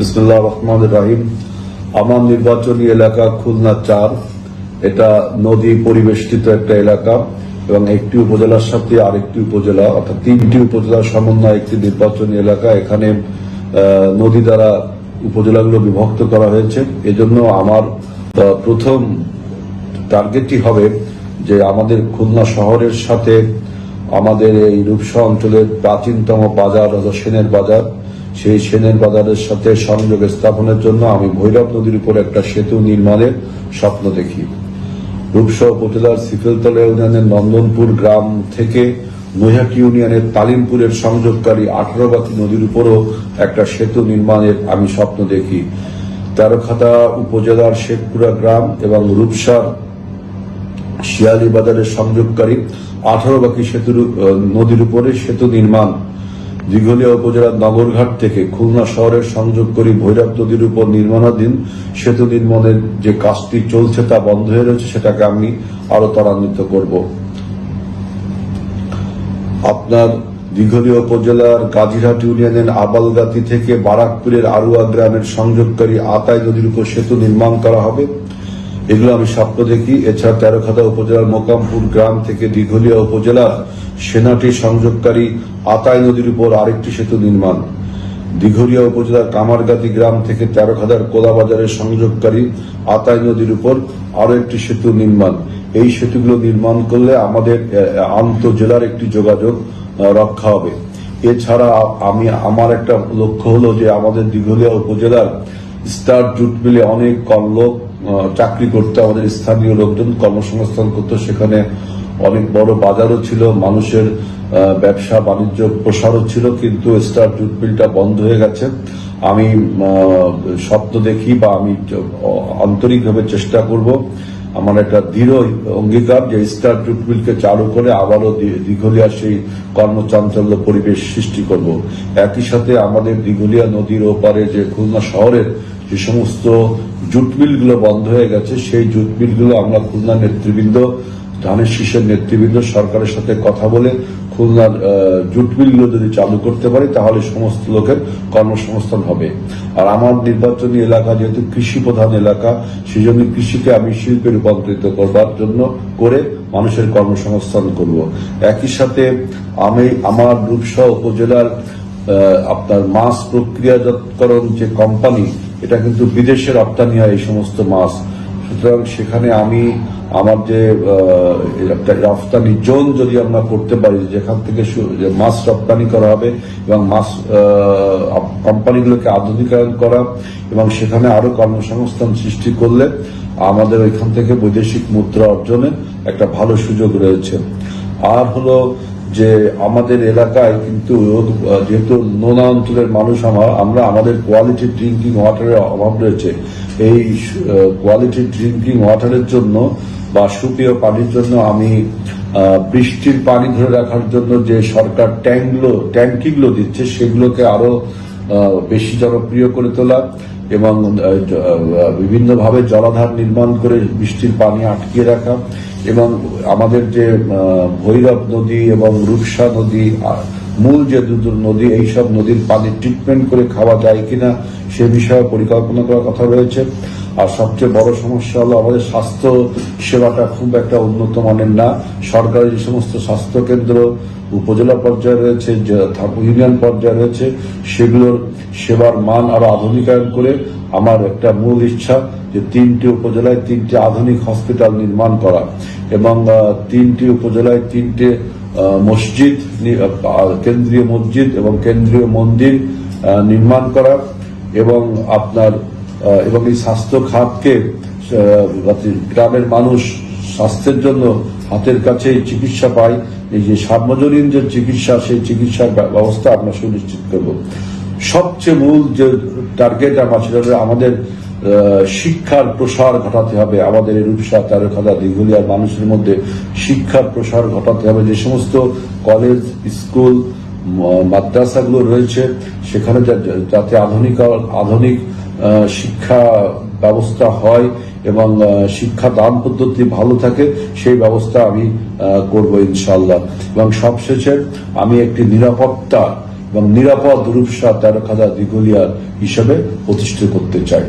বিসমুল্লাহ রহমান রাহিম। আমার নির্বাচনী এলাকা খুলনা চার। এটা নদী পরিবেষ্টিত একটা এলাকা এবং একটি উপজেলার সাথে আরেকটি উপজেলা অর্থাৎ তিনটি উপজেলার সমন্বয় একটি নির্বাচনী এলাকা। এখানে নদী দ্বারা উপজেলাগুলো বিভক্ত করা হয়েছে। এজন্য আমার প্রথম টার্গেটই হবে যে আমাদের খুলনা শহরের সাথে আমাদের এই রূপসা অঞ্চলের প্রাচীনতম বাজার হলো সেনের বাজার। সেই সেনের বাজারের সাথে সংযোগ স্থাপনের জন্য আমি ভৈরব নদীর উপর একটা সেতু নির্মাণের স্বপ্ন দেখি। রূপসা উপজেলার সিফেলতলা ইউনিয়নের নন্দনপুর গ্রাম থেকে নৈহাটি ইউনিয়নের তালিমপুরের সংযোগকারী আঠারোবাতি নদীর উপরও একটা সেতু নির্মাণের আমি স্বপ্ন দেখি। তেরোখাতা উপজেলার শেখপুরা গ্রাম এবং রূপসার শিয়ালি বাজারের সংযোগকারী আঠারো বাকি সেতুর নদীর উপরে সেতু নির্মাণ। দিঘলিয়া উপজেলার নগরঘাট থেকে খুলনা শহরের সংযোগ সংযোগকারী ভৈরব নদীর উপর নির্মাণাধীন সেতু নির্মাণের যে কাজটি চলছে তা বন্ধ হয়ে রয়েছে, সেটাকে আমি আরও ত্বরান্বিত করব। আপনার দিঘলিয়া উপজেলার গাজীরহাট ইউনিয়নের আবালগাতি থেকে বারাকপুরের আরুয়া গ্রামের সংযোগকারী আতাই নদীর উপর সেতু নির্মাণ করা হবে। এগুলো আমি স্বপ্ন দেখি। এছাড়া তেরোখাদা উপজেলার মোকামপুর গ্রাম থেকে দীঘলিয়া উপজেলা সেনাটি সংযোগকারী আতাই নদীর উপর আরেকটি সেতু নির্মাণ। দিঘলিয়া উপজেলার কামারগাতি গ্রাম থেকে তেরোখাদার কোলাবাজারের সংযোগকারী আতাই নদীর উপর আরও একটি সেতু নির্মাণ। এই সেতুগুলো নির্মাণ করলে আমাদের আন্ত জেলার একটি যোগাযোগ রক্ষা হবে। এছাড়া আমি, আমার একটা লক্ষ্য হলো যে আমাদের দিঘলিয়া উপজেলার স্টার জুট মিলে অনেক কম লোক চাকরি করতে আমাদের স্থানীয় লোকজন কর্মসংস্থান করতো। সেখানে অনেক বড় বাজারও ছিল, মানুষের ব্যবসা, বাণিজ্য প্রসারও ছিল, কিন্তু স্টার জুট মিলটা বন্ধ হয়ে গেছে। আমি স্বপ্ন দেখি বা আমি আন্তরিকভাবে চেষ্টা করব আমার একটা দৃঢ় অঙ্গীকার যে স্টার জুট চালু করে আবারও দীঘলিয়া সেই কর্মচাঞ্চল্য পরিবেশ সৃষ্টি করব। একই সাথে আমাদের দীঘলিয়া নদীর ওপারে যে খুলনা শহরের যে সমস্ত জুট মিলগুলো বন্ধ হয়ে গেছে, সেই জুট মিলগুলো আমরা খুলনা নেতৃবৃন্দ, ধানের শীষের নেতৃবৃন্দ সরকারের সাথে কথা বলে খুলনার জুট মিলগুলো যদি চালু করতে পারি, তাহলে সমস্ত লোকের কর্মসংস্থান হবে। আর আমার নির্বাচনী এলাকা যেহেতু কৃষি প্রধান এলাকা সেই জন্য কৃষিকে আমি শিল্পে রূপান্তরিত করবার জন্য করে মানুষের কর্মসংস্থান করব। একই সাথে আমি আমার রূপসা উপজেলার আপনার মাছ প্রক্রিয়াজাতকরণ যে কোম্পানি এটা কিন্তু বিদেশে রপ্তানি হয় এই সমস্ত মাছ। সুতরাং সেখানে আমি আমার যে একটা রপ্তানি জোন যদি আমরা করতে পারি যেখান থেকে মাছ রপ্তানি করা হবে এবং আহ, কোম্পানিগুলোকে আধুনিকায়ন করা এবং সেখানে আরও কর্মসংস্থান সৃষ্টি করলে আমাদের ওইখান থেকে বৈদেশিক মুদ্রা অর্জনে একটা ভালো সুযোগ রয়েছে। আর হলো যে আমাদের এলাকায় কিন্তু যেহেতু নোনা অঞ্চলের মানুষ আমার আমরা আমাদের কোয়ালিটি ড্রিঙ্কিং ওয়াটারের অভাব রয়েছে। এই কোয়ালিটি ড্রিঙ্কিং ওয়াটারের জন্য বা সুপেয় পানির জন্য আমি বৃষ্টির পানি ধরে রাখার জন্য যে সরকার ট্যাঙ্কগুলো, ট্যাঙ্কিগুলো দিচ্ছে, সেগুলোকে আরও বেশি জনপ্রিয় করে তোলা এবং বিভিন্নভাবে জলাধার নির্মাণ করে বৃষ্টির পানি আটকিয়ে রাখা এবং আমাদের যে ভৈরব নদী এবং রূপসা নদী মূল যে দুটো নদী, এইসব নদীর পানি ট্রিটমেন্ট করে খাওয়া যায় কিনা সে বিষয়ে পরিকল্পনা করার কথা রয়েছে। আর সবচেয়ে বড় সমস্যা হলো আমাদের স্বাস্থ্য সেবাটা খুব একটা উন্নত মানের না। সরকারি যে সমস্ত স্বাস্থ্য কেন্দ্র, উপজেলা পর্যায়ে রয়েছে ইউনিয়ন পর্যায়ে রয়েছে, সেগুলোর সেবার মান আরও আধুনিকায়ন করে আমার একটা মূল ইচ্ছা যে তিনটি উপজেলায় তিনটি আধুনিক হসপিটাল নির্মাণ করা এবং তিনটি উপজেলায় তিনটে মসজিদ কেন্দ্রীয় মসজিদ এবং কেন্দ্রীয় মন্দির নির্মাণ করা এবং আপনার এবং এই স্বাস্থ্য খাতকে গ্রামের মানুষ স্বাস্থ্যের জন্য হাতের কাছে চিকিৎসা পায়, এই যে সার্বজনীন যে চিকিৎসা, সেই চিকিৎসার ব্যবস্থা আমরা সুনিশ্চিত করব। সবচেয়ে মূল যে টার্গেট আমার, সেটা আমাদের শিক্ষার প্রসার ঘটাতে হবে। আমাদের এই রূপসা তারকাদা দিঘুলিয়ার মানুষের মধ্যে শিক্ষার প্রসার ঘটাতে হবে। যে সমস্ত কলেজ স্কুল মাদ্রাসাগুলো রয়েছে, সেখানে যাতে আধুনিক আধুনিক শিক্ষা ব্যবস্থা হয় এবং শিক্ষা দান পদ্ধতি ভালো থাকে, সেই ব্যবস্থা আমি করব ইনশাল্লাহ এবং সবশেষে আমি একটি নিরাপত্তা এবং নিরাপদ রূপসা তেরো খাদা দিঘলিয়া হিসেবে প্রতিষ্ঠিত করতে চাই।